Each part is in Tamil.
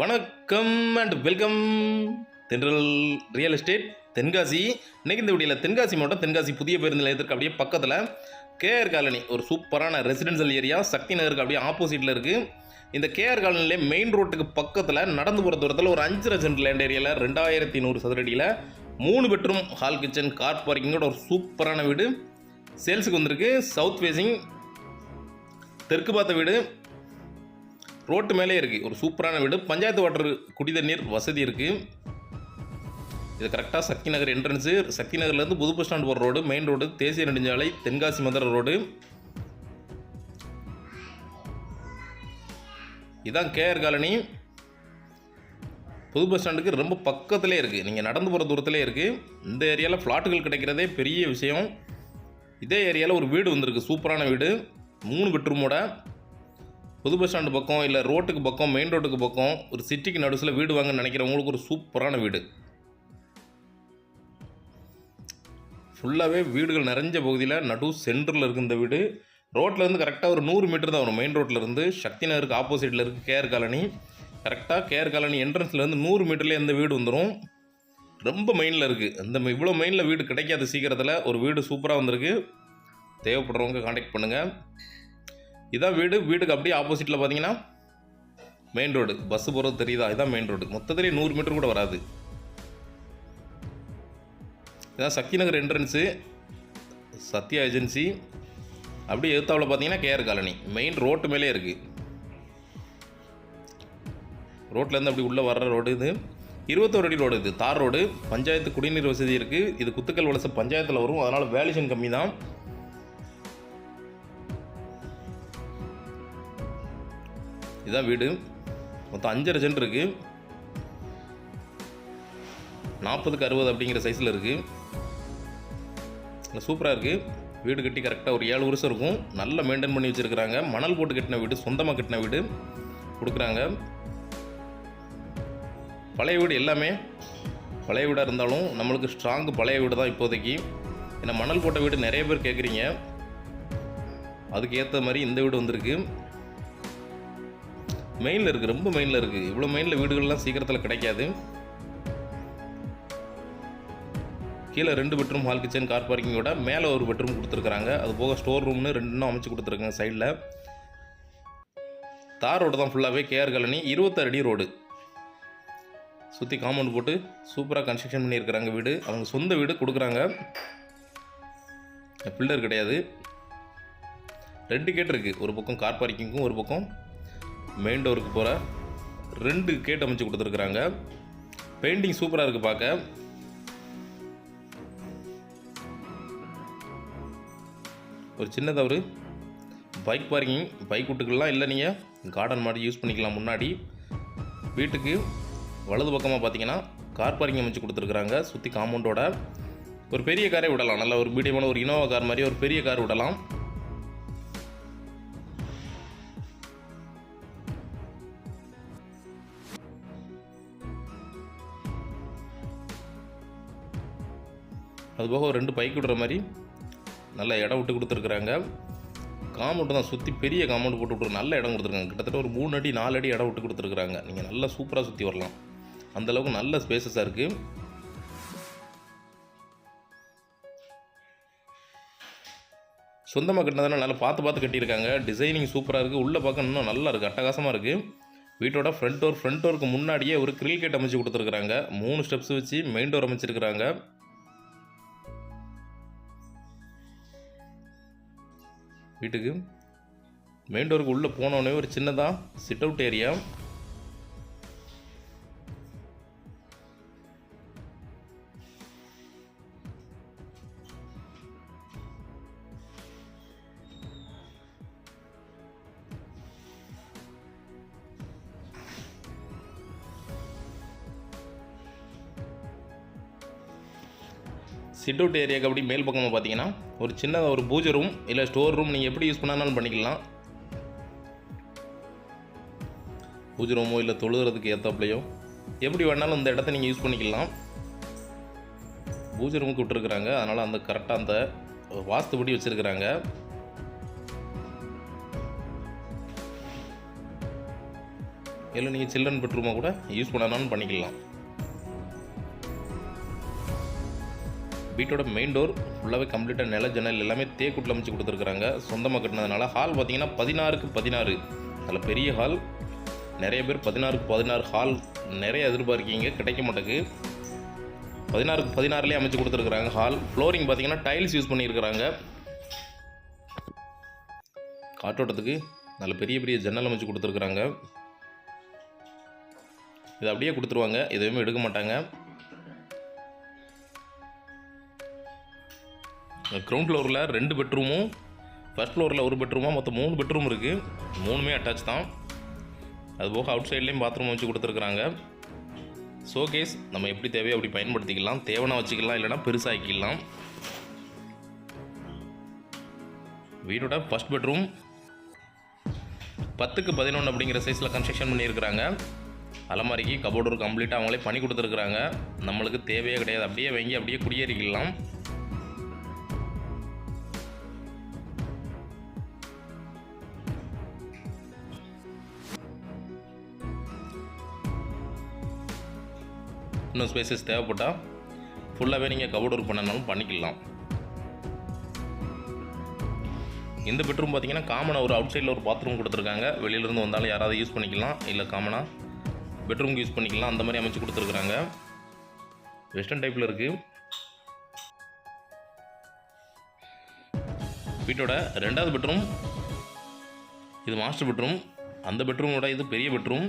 வணக்கம் and welcome Thendral real estate Tenkasi. இன்னைக்கு இந்த வீடியோவில் தென்காசி மாவட்டம் தென்காசி புதிய பேருந்து நிலையத்திற்கு அப்படியே பக்கத்தில் கேஆர் காலனி ஒரு சூப்பரான ரெசிடென்ஷியல் ஏரியா சக்தி நகருக்கு அப்படியே ஆப்போசிட்டில் இருக்குது இந்த கேஆர் காலனிலே மெயின் ரோட்டுக்கு பக்கத்தில் நடந்து போகிற தூரத்தில் ஒரு அஞ்சு சென்ட் லேண்ட் ஏரியாவில் ரெண்டாயிரத்தி நூறு சதுரடியில் மூணு பெட்ரூம் ஹால் கிச்சன் கார் பார்க்கிங்கோட ஒரு சூப்பரான வீடு. சேல்ஸுக்கு வந்திருக்கு. சவுத் ஃபேஸிங் தெற்கு பார்த்த வீடு. ரோட்டு மேலே இருக்குது ஒரு சூப்பரான வீடு. பஞ்சாயத்து வாட்டர் குடிதண்ணீர் வசதி இருக்குது இது கரெக்டாக சக்தி நகர் என்ட்ரன்ஸு சக்தி நகர்லேருந்து புது பஸ் ஸ்டாண்ட் போகிற ரோடு மெயின் ரோடு தேசிய நெடுஞ்சாலை தென்காசி மதுரை ரோடு இதான் கேஆர் காலனி. புது பஸ் ஸ்டாண்டுக்கு ரொம்ப பக்கத்திலே இருக்குது நீங்கள் நடந்து போகிற தூரத்திலே இருக்குது இந்த ஏரியாவில் ஃப்ளாட்டுகள் கிடைக்கிறதே பெரிய விஷயம். இதே ஏரியாவில் ஒரு வீடு வந்திருக்கு. சூப்பரான வீடு. மூணு பெட்ரூமோட புது பஸ் ஸ்டாண்டு பக்கம் இல்லை ரோட்டுக்கு பக்கம் மெயின் ரோட்டுக்கு பக்கம் ஒரு சிட்டிக்கு நடுசில் வீடு வாங்கன்னு நினைக்கிறவங்களுக்கு ஒரு சூப்பரான வீடு. ஃபுல்லாகவே வீடுகள் நிறைஞ்ச பகுதியில் நடு சென்டரில் இருக்குது இந்த வீடு. ரோட்லேருந்து கரெக்டாக ஒரு நூறு மீட்டர் தான் வரும். மெயின் ரோட்லேருந்து சக்தி நகருக்கு ஆப்போசிட்டில் இருக்குது கேஆர் காலனி. கரெக்டாக கேஆர் காலனி என்ட்ரன்ஸ்லேருந்து நூறு மீட்டர்லேயே இந்த வீடு வந்துடும் ரொம்ப மெயினில் இருக்குது அந்த இவ்வளோ மெயினில் வீடு கிடைக்காத சீக்கிரத்தில். ஒரு வீடு சூப்பராக வந்திருக்கு. தேவைப்படுறவங்க காண்டாக்ட் பண்ணுங்கள் இதான் வீடு வீட்டுக்கு அப்படியே ஆப்போசிட்டில் பார்த்தீங்கன்னா மெயின் ரோடு பஸ்ஸு போகிறது தெரியுதா? இதான் மெயின் ரோடு மொத்தத்திலே நூறு மீட்டர் கூட வராது. இதான் சக்தி நகர் என்ட்ரன்ஸு சத்யா ஏஜென்சி அப்படியே எதிர்த்தாவில் பார்த்தீங்கன்னா கேஆர் காலனி. மெயின் ரோட்டு மேலே இருக்குது ரோட்லேருந்து அப்படி உள்ளே வர்ற ரோடு இது. இருபத்தோரு அடி ரோடு இது. தார் ரோடு பஞ்சாயத்து குடிநீர் வசதி இருக்குது இது குத்துக்கல் வலசை பஞ்சாயத்தில் வரும். அதனால் வேல்யூஷன் கம்மி தான் இதான் வீடு. மொத்தம் அஞ்சரை சென்ட் இருக்குது நாற்பதுக்கு அறுபது அப்படிங்கிற சைஸில் இருக்குது சூப்பராக இருக்குது வீடு கட்டி கரெக்டாக ஒரு ஏழு வருஷம் இருக்கும். நல்லா மெயின்டைன் பண்ணி வச்சுருக்கிறாங்க. மணல் போட்டு கட்டின வீடு சொந்தமாக கட்டின வீடு கொடுக்குறாங்க. பழைய வீடு எல்லாமே பழைய வீடாக இருந்தாலும் நம்மளுக்கு ஸ்ட்ராங்கு பழைய வீடு தான் இப்போதைக்கு. ஏன்னா மணல் போட்ட வீடு நிறைய பேர் கேட்குறீங்க அதுக்கு ஏற்ற மாதிரி இந்த வீடு வந்திருக்கு. மெயினில் இருக்குது ரொம்ப மெயினில் இருக்குது இவ்வளோ மெயினில் வீடுகள்லாம் சீக்கிரத்தில் கிடைக்காது. கீழே ரெண்டு பெட்ரூம் ஹால் கிச்சன் கார் பார்க்கிங்கோட மேலே ஒரு பெட்ரூம் கொடுத்துருக்குறாங்க. அது போக ஸ்டோர் ரூம்னு ரெண்டுன்னு அமைச்சு கொடுத்துருக்காங்க சைடில் தார் ரோடு தான் ஃபுல்லாகவே கேஆர் காலனி இருபத்தாறு அடி ரோடு. சுற்றி காம்பவுண்ட் போட்டு சூப்பராக கன்ஸ்ட்ரக்ஷன் பண்ணியிருக்கிறாங்க வீடு. அவங்க சொந்த வீடு கொடுக்குறாங்க. பில்டர் கிடையாது. ரெண்டு கேட் இருக்குது ஒரு பக்கம் கார் பார்க்கிங்க்கும் ஒரு பக்கம் மெயின் டோருக்கு போகிற ரெண்டு கேட் அமைச்சு கொடுத்துருக்குறாங்க. பெயிண்டிங் சூப்பராக இருக்குது பார்க்க ஒரு சின்ன தவறு. பைக் பார்க்கிங் பைக் விட்டுக்கெல்லாம் இல்லை நீங்கள் கார்டன் மாதிரி யூஸ் பண்ணிக்கலாம் முன்னாடி. வீட்டுக்கு வலது பக்கமாக பார்த்தீங்கன்னா கார் பார்க்கிங் அமைச்சு கொடுத்துருக்குறாங்க. சுற்றி காம்பவுண்டோட ஒரு பெரிய காரே விடலாம். நல்ல ஒரு மீடியமான ஒரு இனோவா கார் மாதிரி ஒரு பெரிய கார் விடலாம். அதுபோக ஒரு ரெண்டு பைக் விடுற மாதிரி நல்ல இடம் விட்டு கொடுத்துருக்குறாங்க. காம்பவுண்டு தான் சுற்றி பெரிய காம்பவுண்ட் போட்டு விட்டு நல்ல இடம் கொடுத்துருக்காங்க. கிட்டத்தட்ட ஒரு மூணு அடி நாலு அடி இடம் விட்டு கொடுத்துருக்குறாங்க. நீங்கள் நல்லா சூப்பராக சுற்றி வரலாம். அந்த அளவுக்கு நல்ல ஸ்பேசஸாக இருக்குது சொந்தமாக கட்டினதால நல்லா பார்த்து பார்த்து கட்டியிருக்காங்க. டிசைனிங் சூப்பராக இருக்குது உள்ளே பார்க்க இன்னும் நல்லா இருக்குது அட்டகாசமாக இருக்குது வீட்டோட ஃப்ரண்ட் டோர் ஃப்ரண்ட் டோருக்கு முன்னாடியே ஒரு கிரில் கேட் அமைச்சு கொடுத்துருக்குறாங்க. மூணு ஸ்டெப்ஸ் வச்சு மெயின் டோர் அமைச்சிருக்கிறாங்க. வீட்டுக்கு. மெயின் டோருக்கு உள்ளே போனோடனே ஒரு சின்னதாக sit out area sit out ஏரியாவுக்கு அப்படி மேல் பக்கமாக பார்த்தீங்கன்னா ஒரு சின்னதாக ஒரு பூஜை ரூம் இல்லை ஸ்டோர் ரூம் நீங்கள் எப்படி யூஸ் பண்ணாலும் பண்ணிக்கலாம். பூஜை ரூமோ இல்லை தொழுகிறதுக்கு ஏற்றாப்புலையோ எப்படி வேணாலும் இந்த இடத்த நீங்கள் யூஸ் பண்ணிக்கலாம். பூஜை ரூமுக்கு விட்டுருக்குறாங்க. அதனால் அந்த கரெக்டாக அந்த வாஸ்துபடி வச்சுருக்குறாங்க. இல்லை நீங்கள் சில்ட்ரன் பெட்ரூமாக கூட யூஸ் பண்ணனாலும் பண்ணிக்கலாம். வீட்டோட மெயின் டோர் ஃபுல்லாகவே கம்ப்ளீட்டாக நில ஜன்னல் எல்லாமே தேக்குட்டில் அமைச்சு கொடுத்துருக்குறாங்க. சொந்தமாக கட்டினதுனால ஹால் பார்த்திங்கன்னா பதினாறுக்கு பதினாறு. அதில் பெரிய ஹால் நிறைய பேர் பதினாறுக்கு பதினாறு ஹால் நிறைய எதிர்பார்க்கீங்க கிடைக்க மாட்டேங்குது. பதினாறுக்கு பதினாறுலேயே அமைச்சு கொடுத்துருக்குறாங்க ஹால் ஃப்ளோரிங் பார்த்தீங்கன்னா டைல்ஸ் யூஸ் பண்ணியிருக்கிறாங்க. காற்றோட்டத்துக்கு நல்ல பெரிய பெரிய ஜன்னல் அமைச்சு கொடுத்துருக்குறாங்க. இதை அப்படியே கொடுத்துருவாங்க எதுவுமே எடுக்க மாட்டாங்க. கிரவுண்ட் ஃப்ளோரில் ரெண்டு பெட்ரூமும் ஃபஸ்ட் ஃப்ளோரில் ஒரு பெட்ரூமாக மொத்தம் மூணு பெட்ரூம் இருக்குது மூணுமே அட்டாச் தான். அது போக அவுட் சைட்லேயும் பாத்ரூம் வச்சு கொடுத்துருக்குறாங்க. ஷோகேஸ் நம்ம எப்படி தேவையோ அப்படி பயன்படுத்திக்கலாம். தேவைன்னா வச்சுக்கலாம் இல்லைன்னா பெருசாகிக்கலாம் வீடோட ஃபஸ்ட் பெட்ரூம் பத்துக்கு பதினொன்று அப்படிங்கிற சைஸில் கன்ஸ்ட்ரக்ஷன் பண்ணியிருக்கிறாங்க. அலமாரிக்கு கபோர்டு கம்ப்ளீட்டாக அவங்களே பண்ணி கொடுத்துருக்குறாங்க. நம்மளுக்கு தேவையே கிடையாது. அப்படியே வாங்கி அப்படியே குடியேறிக்கலாம். இன்னும் ஸ்பேசஸ் தேவைப்பட்டால் ஃபுல்லாகவே நீங்கள் கபோர்டு ஒர்க் பண்ணனாலும் பண்ணிக்கலாம். இந்த பெட்ரூம் பார்த்தீங்கன்னா காமனாக ஒரு அவுட் சைடில் ஒரு பாத்ரூம் கொடுத்துருக்காங்க. வெளியிலேருந்து வந்தாலும் யாராவது யூஸ் பண்ணிக்கலாம். இல்லை காமனாக பெட்ரூம்க்கு யூஸ் பண்ணிக்கலாம். அந்த மாதிரி அமைச்சு கொடுத்துருக்குறாங்க வெஸ்டர்ன் டைப்பில் இருக்குது வீட்டோட ரெண்டாவது பெட்ரூம் இது மாஸ்டர் பெட்ரூம் அந்த பெட்ரூமோட இது பெரிய பெட்ரூம்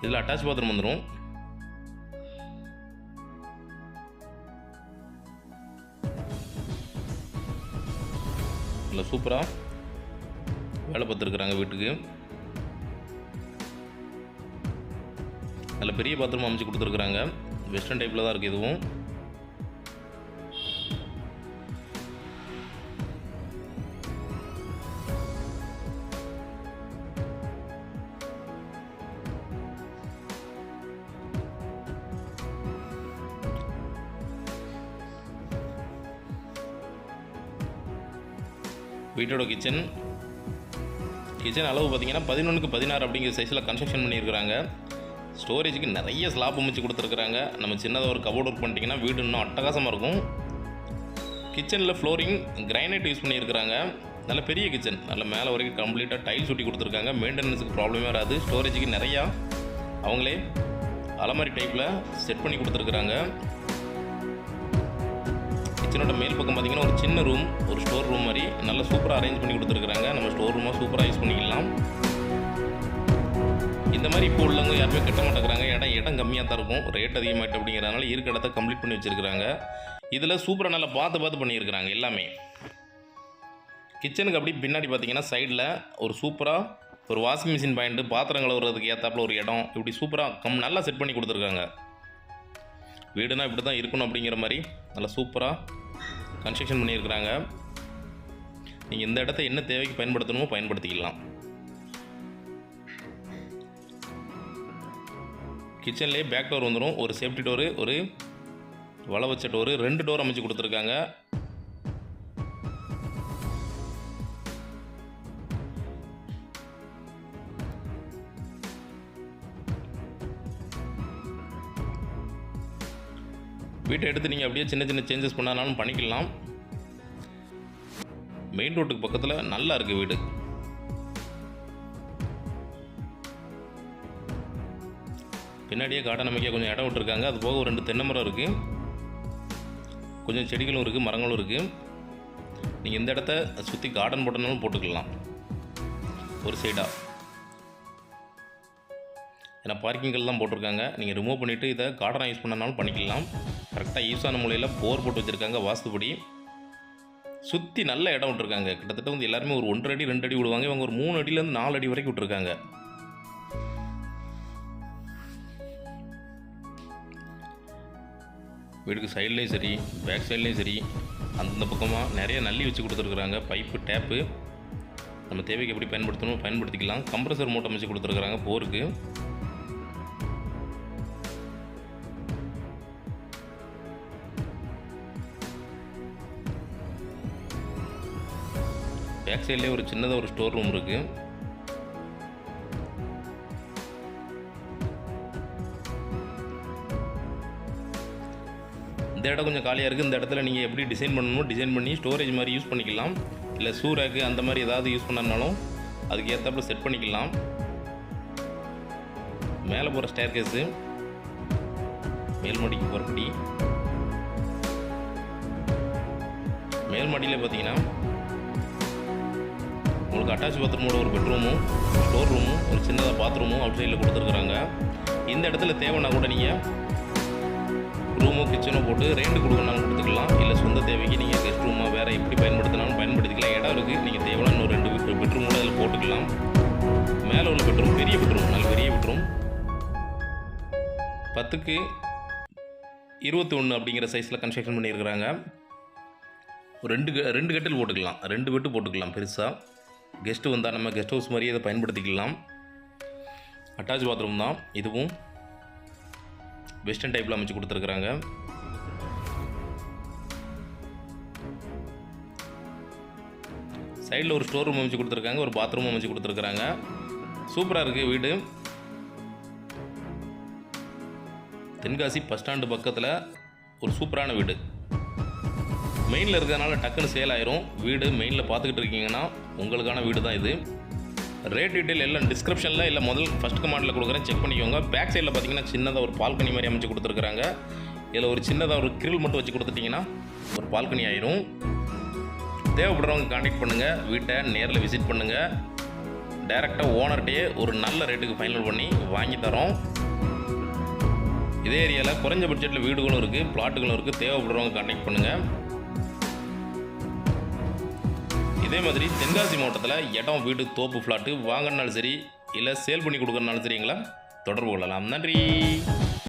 இதில் அட்டாச் பாத்ரூம் வந்துடும் இல்லை சூப்பராக வேலை பார்த்துருக்குறாங்க வீட்டுக்கு. நல்ல பெரிய பாத்ரூம் அமைச்சு கொடுத்துருக்குறாங்க. வெஸ்டர்ன் டைப்பில் தான் இருக்குது இதுவும். வீட்டோட கிச்சன். கிச்சன் அளவு பார்த்தீங்கன்னா பதினொன்றுக்கு பதினாறு அப்படிங்கிற சைஸில் கன்ஸ்ட்ரக்ஷன் பண்ணியிருக்கிறாங்க. ஸ்டோரேஜுக்கு நிறைய ஸ்லாப் அமைச்சு கொடுத்துருக்குறாங்க. நம்ம சின்னதாக ஒரு கபோர்ட் ஒர்க் பண்ணிட்டீங்கன்னா வீடு இன்னும் அட்டகாசமாக இருக்கும். கிச்சனில் ஃப்ளோரிங் கிரைனைட் யூஸ் பண்ணியிருக்கிறாங்க. நல்ல பெரிய கிச்சன் நல்ல மேலே வரைக்கும் கம்ப்ளீட்டாக டைல்ஸ் ஒட்டி கொடுத்துருக்காங்க. மெயின்டெனன்ஸுக்கு ப்ராப்ளமே வராது. ஸ்டோரேஜுக்கு நிறையா அவங்களே அலமாரி டைப்பில் செட் பண்ணி கொடுத்துருக்குறாங்க. கிச்சனோட மேல் பக்கம் பார்த்தீங்கன்னா ஒரு சின்ன ரூம் ஒரு ஸ்டோர் ரூம் மாதிரி. நல்லா சூப்பராக அரேஞ்ச் பண்ணி கொடுத்துருக்குறாங்க. நம்ம ஸ்டோர் ரூமாக சூப்பராக யூஸ் பண்ணிக்கலாம். இந்த மாதிரி இப்போ உள்ளவங்க யாருமே கட்ட மாட்டேங்கிறாங்க. இடம் இடம் கம்மியாக தான் இருக்கும். ரேட் அதிகமாகிட்டு அப்படிங்கிறதுனால இருக்க இடத்த கம்ப்ளீட் பண்ணி வச்சுருக்கிறாங்க. இதில் சூப்பராக நல்லா பார்த்து பார்த்து பண்ணியிருக்கிறாங்க எல்லாமே. கிச்சனுக்கு அப்படி பின்னாடி பார்த்தீங்கன்னா சைடில் ஒரு சூப்பராக ஒரு வாஷிங் மிஷின் பாயிண்ட்டு பாத்திரம் கழுவுறதுக்கு ஏற்றாப்புல ஒரு இடம். இப்படி சூப்பராக கம் நல்லா செட் பண்ணி கொடுத்துருக்காங்க. வீடுனா இப்படி தான் இருக்கணும் அப்படிங்கிற மாதிரி நல்லா சூப்பராக கன்ஸ்ட்ரக்ஷன் பண்ணியிருக்கிறாங்க. நீங்கள் இந்த இடத்த என்ன தேவைக்கு பயன்படுத்தணுமோ பயன்படுத்திக்கலாம். கிச்சன்லேயே பேக் டோர் வந்துடும் ஒரு சேஃப்டி டோரு ஒரு வலை வச்ச டோரு ரெண்டு டோர் அமைச்சு கொடுத்துருக்காங்க. வீட்டை எடுத்து நீங்கள் அப்படியே சின்ன சின்ன சேஞ்சஸ் பண்ணாலும் பண்ணிக்கலாம். மெயின் ரோட்டுக்கு பக்கத்தில் நல்லா இருக்குது வீடு. பின்னாடியே கார்டன் அமைக்க கொஞ்சம் இடம் விட்டுருக்காங்க. அது போக ஒரு ரெண்டு தென்னை மரம் இருக்குது கொஞ்சம் செடிகளும் இருக்குது மரங்களும் இருக்குது நீங்கள் இந்த இடத்த சுற்றி கார்டன் போட்டனாலும் போட்டுக்கலாம். ஒரு சைடாக ஏன்னா பார்க்கிங்கள் தான் போட்டிருக்காங்க. நீங்கள் ரிமூவ் பண்ணிவிட்டு இதை கார்டனாக யூஸ் பண்ணனாலும் பண்ணிக்கலாம். கரெக்டாக ஈசான மூலையில் போர் போட்டு வச்சுருக்காங்க வாஸ்துபடி சுற்றி நல்ல இடம் விட்டுருக்காங்க. கிட்டத்தட்ட வந்து எல்லாருமே ஒரு ஒன்றரை அடி ரெண்டு அடி விடுவாங்க. இவங்க ஒரு மூணு அடியிலேருந்து நாலு அடி வரைக்கும் விட்டுருக்காங்க. வீட்டுக்கு சைட்லேயும் சரி பேக் சைட்லேயும் சரி அந்தந்த பக்கமாக நிறைய நல்லி வச்சு கொடுத்துருக்குறாங்க. Pipe tap. நம்ம தேவைக்கு எப்படி பயன்படுத்தணுமோ பயன்படுத்திக்கலாம். கம்ப்ரஸர் மூட்டை அமைச்சு கொடுத்துருக்குறாங்க போருக்கு. பேக் சைட்லேயே ஒரு சின்னதாக ஒரு ஸ்டோர் ரூம் இருக்குது இந்த இடம் கொஞ்சம் காலியாக இருக்குது இந்த இடத்துல நீங்கள் எப்படி டிசைன் பண்ணணுமோ டிசைன் பண்ணி ஸ்டோரேஜ் மாதிரி யூஸ் பண்ணிக்கலாம். இல்லை ஷூ ரேக்கு அந்த மாதிரி ஏதாவது யூஸ் பண்ணனாலும் அதுக்கு ஏற்றாப்புல செட் பண்ணிக்கலாம். மேலே போகிற ஸ்டேர் கேஸு மேல்மாடிக்கு போகிறபடி மேல்மாடியில் பார்த்தீங்கன்னா உங்களுக்கு அட்டாச் பாத்ரூமோட ஒரு பெட்ரூமும் ஸ்டோர் ரூமும் ஒரு சின்னதாக பாத்ரூமும் அவுட் சைடில் கொடுத்துருக்குறாங்க. இந்த இடத்துல தேவைன்னா கூட நீங்கள் ரூமோ கிச்சனோ போட்டு ரெண்ட் கொடுக்கணும் கொடுத்துக்கலாம். இல்லை சொந்த தேவைக்கு நீங்கள் கெஸ்ட் ரூமாக வேறு எப்படி பயன்படுத்தினாலும் பயன்படுத்திக்கலாம். இடம் இருக்குது நீங்கள் தேவைன்னா இன்னும் ரெண்டு பெட்ரூம் கூட அதில் போட்டுக்கலாம். மேலே உள்ள பெட்ரூம் பெரிய பெட்ரூம் நல்ல பெரிய பெட்ரூம் பத்துக்கு இருபத்தி ஒன்று அப்படிங்கிற சைஸில் கன்ஸ்ட்ரக்ஷன் பண்ணியிருக்கிறாங்க. ஒரு ரெண்டு க- ரெண்டு கட்டில் போட்டுக்கலாம். ரெண்டு பெட்டு போட்டுக்கலாம் பெருசாக கெஸ்ட்டு வந்தால் நம்ம கெஸ்ட் ஹவுஸ் மாதிரியே இதை பயன்படுத்திக்கலாம். அட்டாச் பாத்ரூம் தான். இதுவும் வெஸ்டர்ன் டைப்பில் அமைச்சு கொடுத்துருக்குறாங்க. சைடில் ஒரு ஸ்டோர் ரூம் அமைச்சு கொடுத்துருக்காங்க. ஒரு பாத்ரூம் அமைச்சு கொடுத்துருக்குறாங்க. சூப்பராக இருக்குது வீடு. தென்காசி பஸ் ஸ்டாண்டு பக்கத்தில் ஒரு சூப்பரான வீடு. மெயினில் இருக்கிறதுனால டக்குன்னு சேல் ஆயிரும். வீடு மெயினில் பார்த்துக்கிட்டு இருக்கீங்கன்னா உங்களுக்கான வீடு தான் இது. ரேட் டீட்டெயில் எல்லாம் டிஸ்கிரிப்ஷனில் இல்லை முதல் ஃபஸ்ட் கமாண்டில் கொடுக்குறேன். செக் பண்ணிக்கோங்க. பேக் சைடில் பார்த்தீங்கன்னா சின்னதாக ஒரு பால்கனி மாதிரி அமைச்சு கொடுத்துருக்குறாங்க. இதில் ஒரு சின்னதாக ஒரு கிரில் மட்டும் வச்சு கொடுத்துட்டிங்கன்னா ஒரு பால்கனி ஆயிரும். தேவைப்படுறவங்க காண்டாக்ட் பண்ணுங்கள் வீட்டை நேரில் விசிட் பண்ணுங்கள் டைரெக்டாக ஓனர்கிட்டயே ஒரு நல்ல ரேட்டுக்கு ஃபைனல் பண்ணி வாங்கி தரோம். இதே ஏரியாவில் குறைஞ்ச பட்ஜெட்டில் வீடுகளும் இருக்குது பிளாட்டுகளும் இருக்குது தேவைப்படுறவங்க காண்டாக்ட் பண்ணுங்கள் இதே மாதிரி தென்காசி மாவட்டத்தில் இடம் வீடு தோப்பு ஃப்ளாட்டு வாங்கினாலும் சரி இல்லை சேல் பண்ணி கொடுக்கறனாலும் சரிங்களா தொடர்பு கொள்ளலாம். நன்றி.